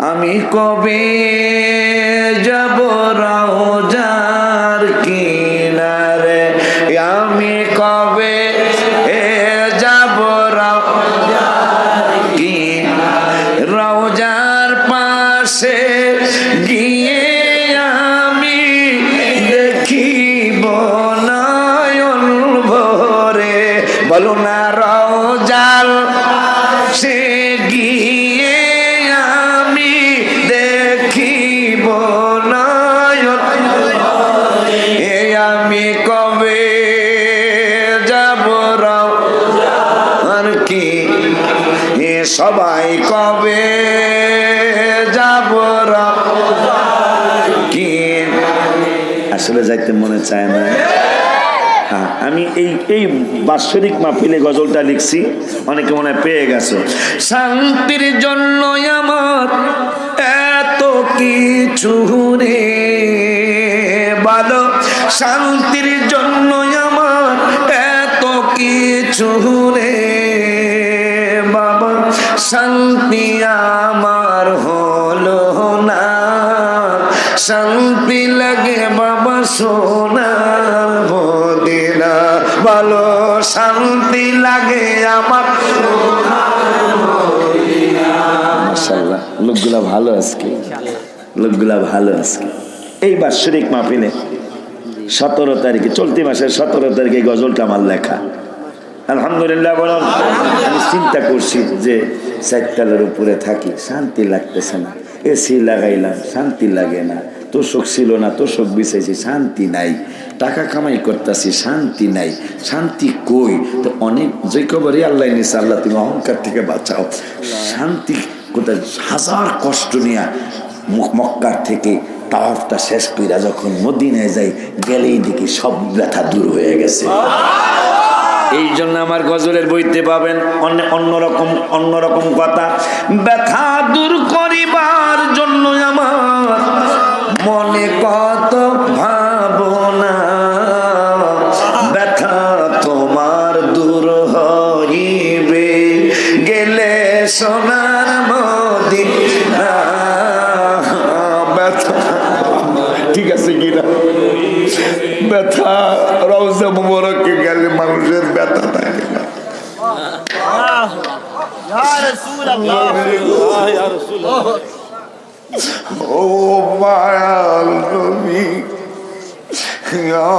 আমি কবে যাব রাজার কিনারে? আমি কবে যাব রাজার কি রওজার পাশে গিয়ে আমি দেখিব নয়ন ভরে। বলো না সবাই কবে আসলে যাইতে মনে চায় না। হ্যাঁ আমি এই এই বাৎসরিক মাহফিলে গজলটা লিখছি, অনেকে মনে পেয়ে গেছো। শান্তির জন্য আমার এত কিছু রে। ভালো শান্তির জন্য আমার এত কিছু রে। শান্তি লাগে বাবা সোনার মদিনা। ভালো শান্তি লাগে আমার লোকগুলা ভালো আজকে। লোকগুলা ভালো আজকে। এই বাৎসরিক মাহফিলে সতেরো তারিখে, চলতি মাসের সতেরো তারিখে গজলটা আমার লেখা। আলহামদুলিল্লাহ বলুন, আমি চিন্তা করছি যে চারতলার উপরে থাকি, শান্তি লাগতেছে না। এসি লাগাইলাম, শান্তি লাগে না। তোষক ছিল না তোষক বিছাইছি, শান্তি নাই। টাকা কামাই করতেছি, শান্তি নাই। শান্তি কই? তো অনেক যে কবরই আল্লাহ নিছে, আল্লাহ তুমি অহংকার থেকে বাঁচাও। শান্তি কোথায়? হাজার কষ্ট নিয়ে মুখ- মক্কার থেকে তাওয়াফটা শেষ কইরা যখন মদিনায় যাই, গেলেই দেখি সব ব্যথা দূর হয়ে গেছে। এই জন্য আমার গজলের বইতে পাবেন অন্য অন্যরকম অন্যরকম কথা। ব্যথা দূর করিবার সোনার মদিনা। ঠিক আছে কিনা ব্যথা, রওজা মুবারকে গেলে মানুষের ব্যথা থাকে না। ও মায়াল নবী, ইয়া